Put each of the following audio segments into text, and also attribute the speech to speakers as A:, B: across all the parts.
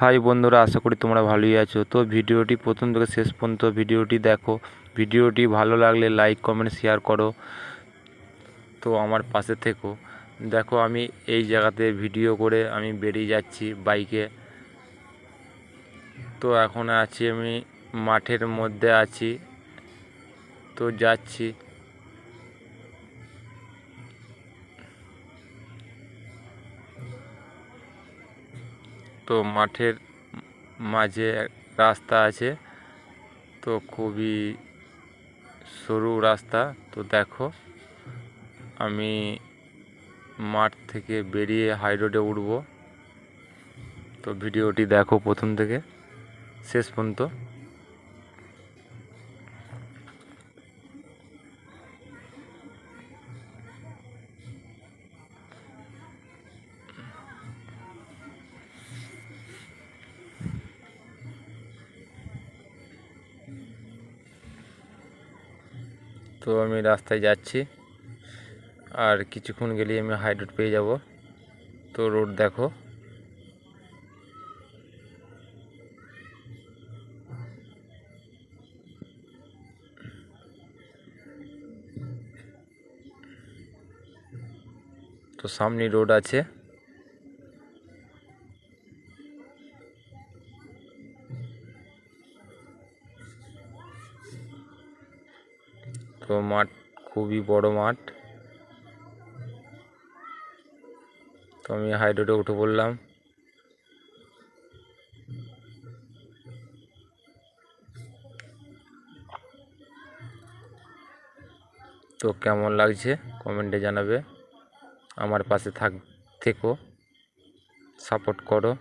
A: High বন্ধুরা, আশা করি তোমরা ভালোই আছো। তো ভিডিওটি প্রথম থেকে শেষ পর্যন্ত ভিডিওটি দেখো। ভিডিওটি ভালো লাগলে লাইক কমেন্ট শেয়ার করো। তো আমার পাশে থেকো। দেখো, আমি এই জায়গাতে ভিডিও করে আমি বেরিয়ে যাচ্ছি বাইকে তো এখন আছি আমি মাঠের মধ্যে আছি। তো যাচ্ছি। তো মাঠের মাঝে রাস্তা আছে। তো খুবই সরু রাস্তা। তো দেখো, আমি মাঠ থেকে বেরিয়ে হাই রোডে উঠব। তো ভিডিওটি দেখো প্রথম থেকে। শেষ পর্যন্ত। তো আমি রাস্তায় যাচ্ছি। আর কিছুক্ষণ গেলেই আমি হাই রোড পেয়ে যাব। তো রোড দেখো। তো সামনে রোড আছে। তো মাঠ, খুবই বড় মাঠ। তো আমি হাই রোডে উঠে পড়লাম। তো কেমন লাগছে? কমেন্টে জানাবে। আমার পাশে থাক, থেকো। সাপোর্ট করো।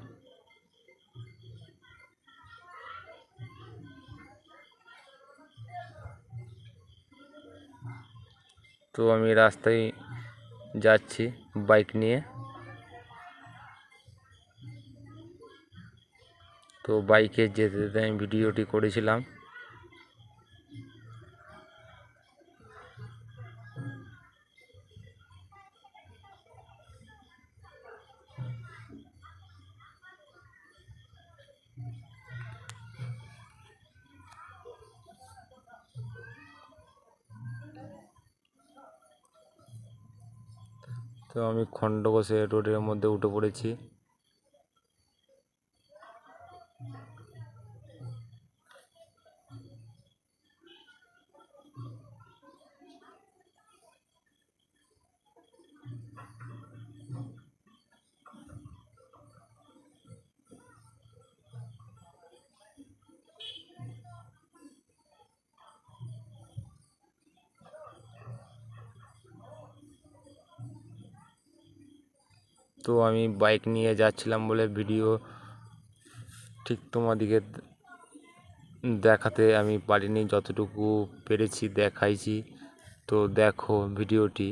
A: তো আমি রাস্তায় যাচ্ছি বাইক নিয়ে। তো বাইকে যেতে যেতে আমি ভিডিওটি করেছিলাম। তো আমি খণ্ডঘোষে রোডের মধ্যে উঠে পড়েছি। তো আমি বাইক নিয়ে যাচ্ছিলাম বলে ভিডিও ঠিক তোমাদিকে দেখাতে আমি পারিনি, যতটুকু পেরেছি দেখাইছি। তো দেখো ভিডিওটি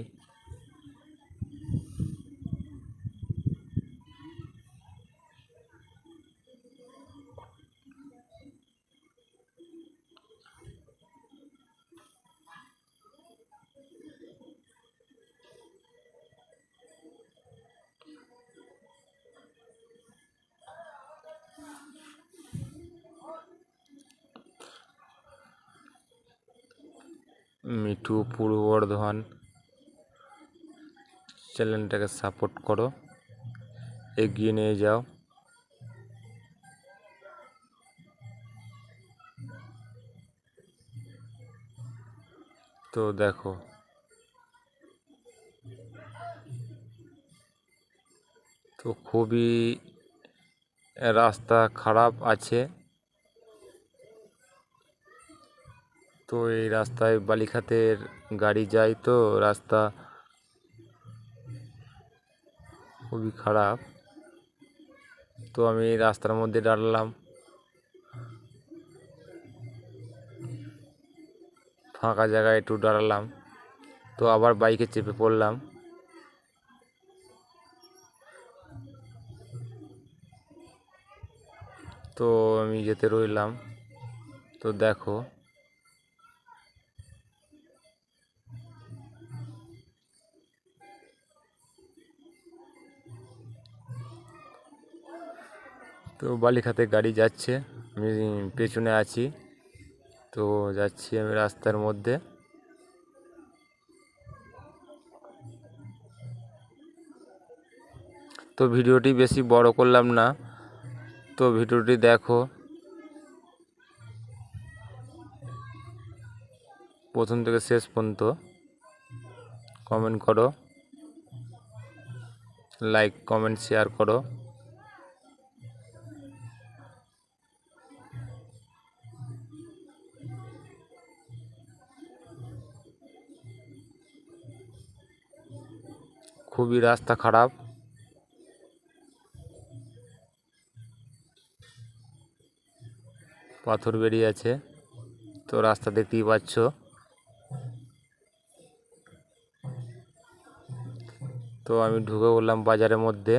A: মিঠু পূর্ব বর্ধমান চ্যানেলটাকে সাপোর্ট করো। এগিয়ে নিয়ে যাও। তো দেখো। তো খুবই রাস্তা খারাপ আছে। তো এই রাস্তায় বালিখাতের গাড়ি যায় তো রাস্তা খুবই খারাপ। তো আমি রাস্তার মধ্যে দাঁড়ালাম। ফাঁকা জায়গায় একটু দাঁড়ালাম। তো আবার বাইকে চেপে পড়লাম। তো আমি যেতে রইলাম। তো দেখো তো বালিখাতে গাড়ি যাচ্ছে, আমি পেছনে আছি। তো যাচ্ছি আমি রাস্তার মধ্যে। তো ভিডিওটি বেশি বড় করলাম না, তো ভিডিওটি দেখো। প্রথম থেকে শেষ পর্যন্ত কমেন্ট করো লাইক কমেন্ট শেয়ার করো। খুবই রাস্তা খারাপ। পাথর বেরিয়ে আছে। তো রাস্তা দেখতেই পাচ্ছ। তো আমি ঢুকে পড়লাম বাজারের মধ্যে।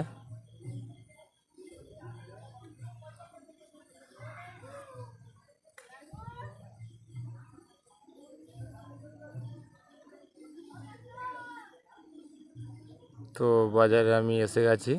A: তো বাজারে আমি এসে গেছি।